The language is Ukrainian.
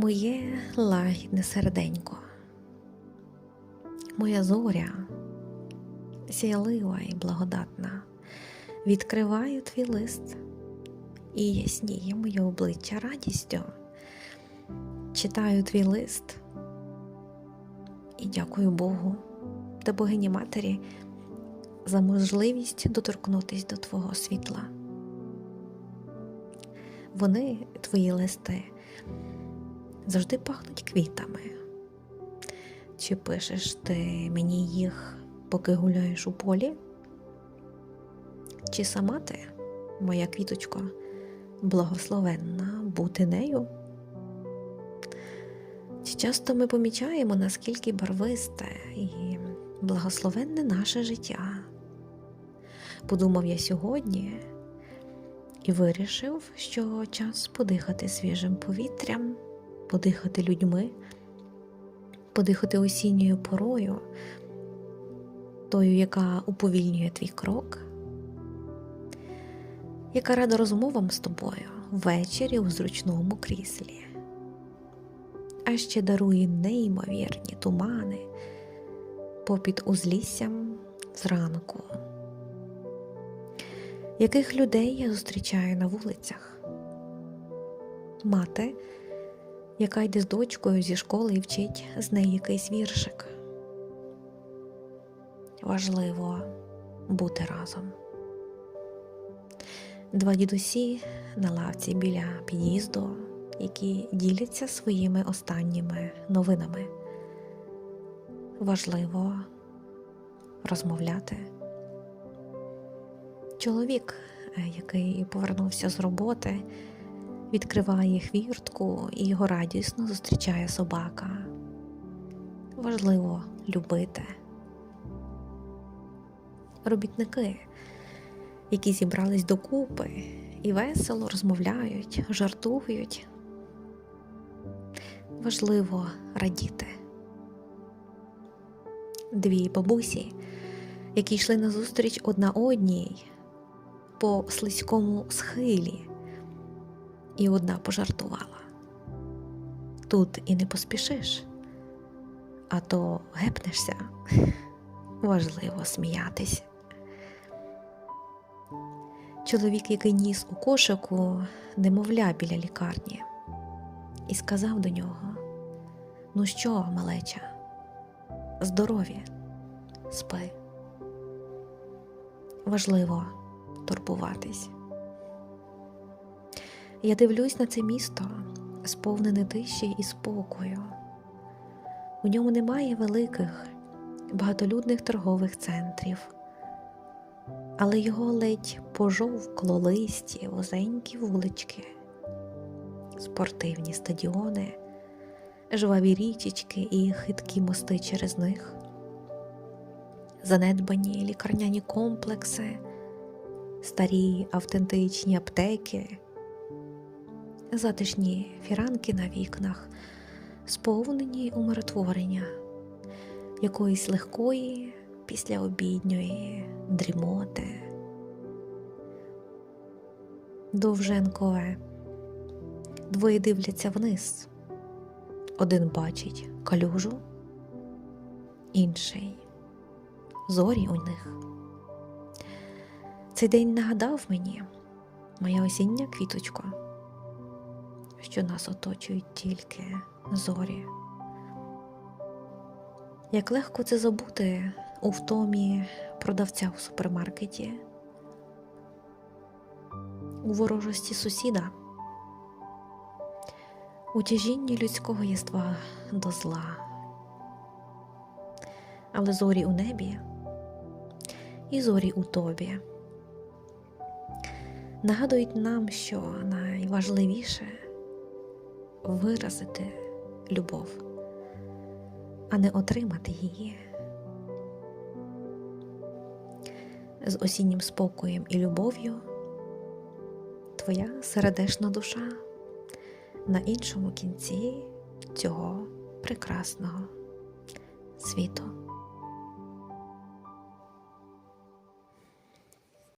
Моє лагідне серденько, моя зоря, сіялива і благодатна, відкриваю твій лист і ясніє моє обличчя радістю. Читаю твій лист і дякую Богу та богині Матері за можливість доторкнутися до Твого світла. Вони, твої листи, завжди пахнуть квітами. Чи пишеш ти мені їх, поки гуляєш у полі? Чи сама ти, моя квіточко, благословенна бути нею? Чи часто ми помічаємо, наскільки барвисте і благословенне наше життя? Подумав я сьогодні і вирішив, що час подихати свіжим повітрям, подихати людьми, подихати осінньою порою, тою, яка уповільнює твій крок, яка рада розмовам з тобою ввечері у зручному кріслі, а ще дарує неймовірні тумани попід узліссям зранку. Яких людей я зустрічаю на вулицях? Мати, яка йде з дочкою зі школи і вчить з неї якийсь віршик. Важливо бути разом. Два дідусі на лавці біля під'їзду, які діляться своїми останніми новинами. Важливо розмовляти. Чоловік, е, який повернувся з роботи, відкриває хвіртку і його радісно зустрічає собака. Важливо любити. Робітники, які зібрались докупи і весело розмовляють, жартують. Важливо радіти. Дві бабусі, які йшли назустріч одна одній по слизькому схилі, і одна пожартувала. Тут і не поспішиш, а то гепнешся, важливо сміятись. Чоловік, який ніс у кошику, немовля біля лікарні, і сказав до нього: Ну що, малеча, здорові, спи. Важливо турбуватись. Я дивлюсь на це місто, сповнене тиші і спокою. У ньому немає великих, багатолюдних торгових центрів, але його ледь пожовкло листі, вузенькі вулички, спортивні стадіони, жваві річечки і хиткі мости через них, занедбані лікарняні комплекси старі автентичні аптеки, затишні фіранки на вікнах, сповнені умиротворення, якоїсь легкої післяобідньої дрімоти. Довженкове. Двоє дивляться вниз. Один бачить калюжу, інший зорі у них. Цей день нагадав мені, моя осіння квіточко, що нас оточують тільки зорі. Як легко це забути у втомі продавця в супермаркеті, у ворожості сусіда, у тяжінні людського єства до зла, але зорі у небі і зорі у тобі нагадують нам, що найважливіше виразити любов, а не отримати її. З осіннім спокоєм і любов'ю твоя сердешна душа на іншому кінці цього прекрасного світу.